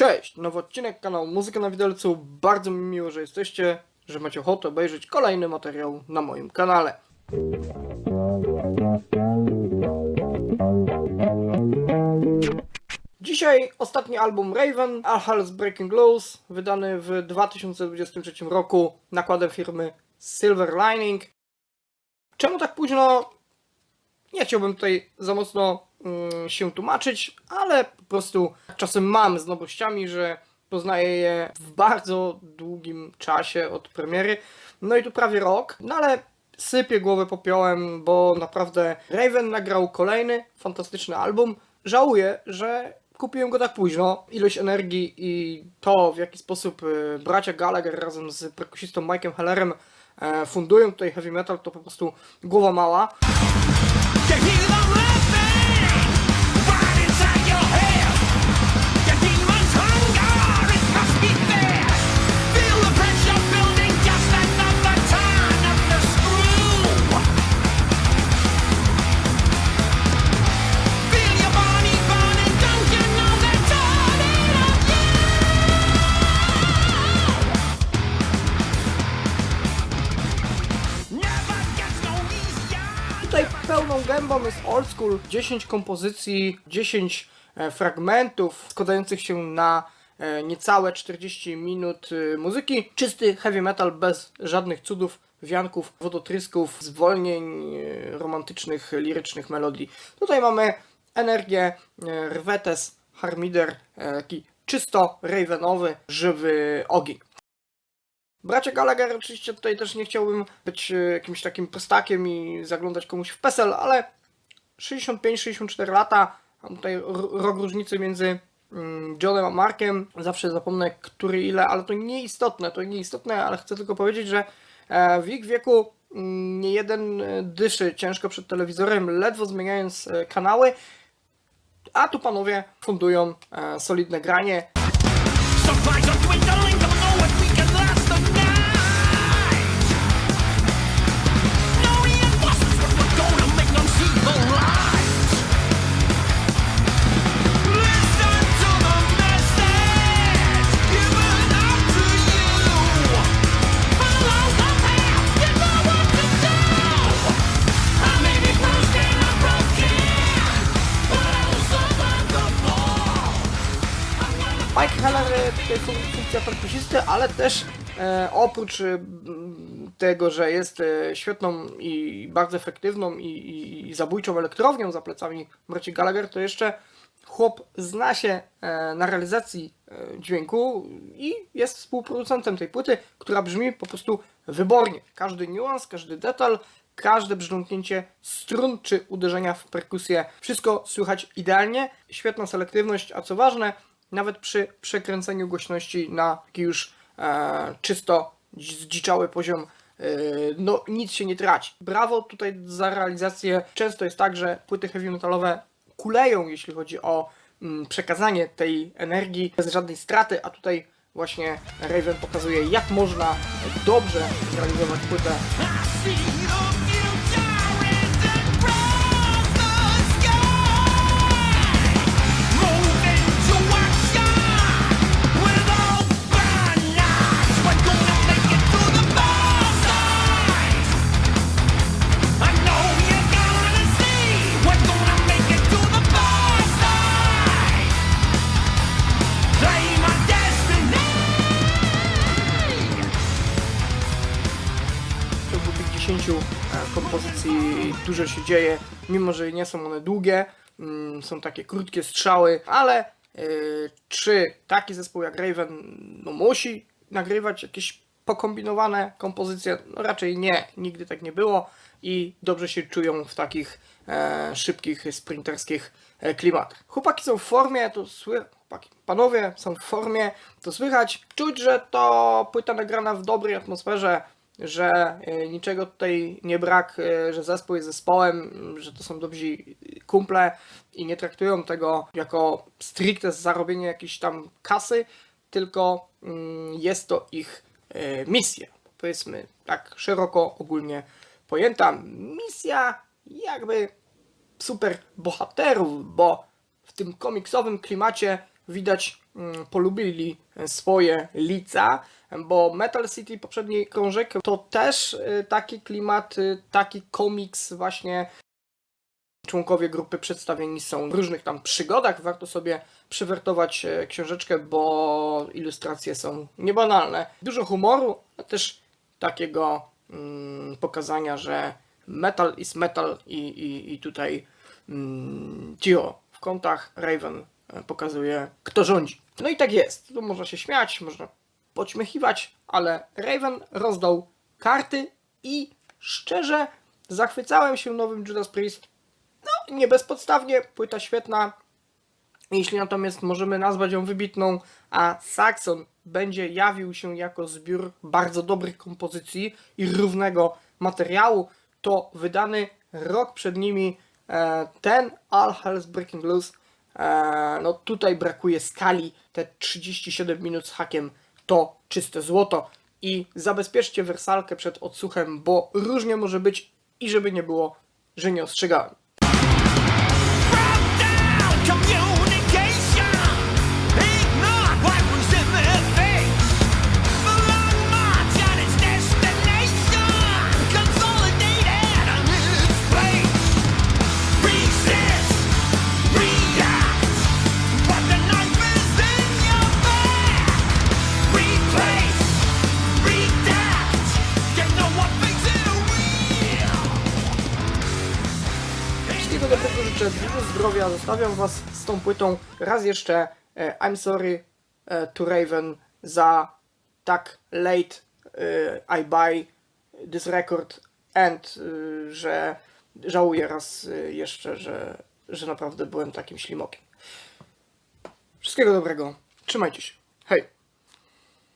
Cześć, nowy odcinek kanału Muzyka na Widelcu. Bardzo mi miło, że jesteście, że macie ochotę obejrzeć kolejny materiał na moim kanale. Dzisiaj ostatni album Raven, All Hell's Breaking Loose, wydany w 2023 roku nakładem firmy Silver Lining. Czemu tak późno? Nie chciałbym tutaj za mocno się tłumaczyć, ale po prostu czasem mam z nowościami, że poznaję je w bardzo długim czasie od premiery. No i tu prawie rok, no ale sypię głowę popiołem, bo naprawdę Raven nagrał kolejny fantastyczny album. Żałuję, że kupiłem go tak późno. Ilość energii i to, w jaki sposób y, bracia Gallagher razem z perkusistą Mike'em Hellerem e, fundują tutaj heavy metal, to po prostu głowa mała. Tutaj pełną gębą jest old school, 10 kompozycji, 10 e, fragmentów składających się na e, niecałe 40 minut e, muzyki. Czysty heavy metal bez żadnych cudów, wianków, wodotrysków, zwolnień romantycznych, lirycznych melodii. Tutaj mamy energię, rwetes, harmider, taki czysto ravenowy, żywy ogień. Bracia Gallagher oczywiście tutaj też nie chciałbym być e, jakimś takim prostakiem i zaglądać komuś w PESEL, ale 65-64 lata, mam tutaj rok różnicy między mm, Johnem a Markiem, zawsze zapomnę który ile, ale to nieistotne, to nieistotne, ale chcę tylko powiedzieć, że e, w ich wieku mm, nie jeden e, dyszy ciężko przed telewizorem, ledwo zmieniając kanały, a tu panowie fundują solidne granie, tutaj fun- funkcja perkusisty, ale też e, oprócz e, tego, że jest e, świetną i bardzo efektywną i, i, i zabójczą elektrownią za plecami braci Gallagher, to jeszcze chłop zna się e, na realizacji e, dźwięku i jest współproducentem tej płyty, która brzmi po prostu wybornie. Każdy niuans, każdy detal, każde brzdąknięcie strun czy uderzenia w perkusję, wszystko słychać idealnie, świetna selektywność, a co ważne, nawet przy przekręceniu głośności na taki już e, czysto zdziczały poziom, e, no nic się nie traci. Brawo tutaj za realizację. Często jest tak, że płyty heavy metalowe kuleją, jeśli chodzi o mm, przekazanie tej energii bez żadnej straty, a tutaj właśnie Raven pokazuje, jak można dobrze zrealizować płytę kompozycji dużo się dzieje, mimo że nie są one długie, mm, są takie krótkie strzały, ale e, czy taki zespół jak Raven no, musi nagrywać jakieś pokombinowane kompozycje? No raczej nie, nigdy tak nie było i dobrze się czują w takich e, szybkich, sprinterskich e, klimatach. Chłopaki są w formie, to słychać, panowie są w formie, to słychać, czuć, że to płyta nagrana w dobrej atmosferze, że e, niczego tutaj nie brak, e, że zespół jest zespołem, że to są dobrzy kumple i nie traktują tego jako stricte zarobienie jakiejś tam kasy, tylko mm, jest to ich e, misja, powiedzmy tak szeroko ogólnie pojęta. Misja jakby super bohaterów, bo w tym komiksowym klimacie widać mm, polubili swoje lica, bo Metal City poprzedni krążek to też y, taki klimat, y, taki komiks właśnie członkowie grupy przedstawieni są w różnych tam przygodach. Warto sobie przywertować e, książeczkę, bo ilustracje są niebanalne. Dużo humoru, a też takiego mm, pokazania, że metal is metal i, i, i tutaj mm, w kątach Raven pokazuje, kto rządzi. No i tak jest. Tu można się śmiać, można podśmiechiwać, ale Raven rozdał karty i szczerze zachwycałem się nowym Judas Priest no, nie bezpodstawnie, płyta świetna. Jeśli natomiast możemy nazwać ją wybitną, a Saxon będzie jawił się jako zbiór bardzo dobrych kompozycji i równego materiału, to wydany rok przed nimi e, ten All Hell's Breaking Loose, no tutaj brakuje skali, te 37 minut z hakiem to czyste złoto i zabezpieczcie wersalkę przed odsłuchem, bo różnie może być i żeby nie było, że nie ostrzegałem. Wszystkiego dobrego życzę, dużo zdrowia, zostawiam Was z tą płytą. Raz jeszcze e, I'm sorry e, to Raven za tak late e, I buy this record and że żałuję raz jeszcze, że, że naprawdę byłem takim ślimokiem. Wszystkiego dobrego, trzymajcie się!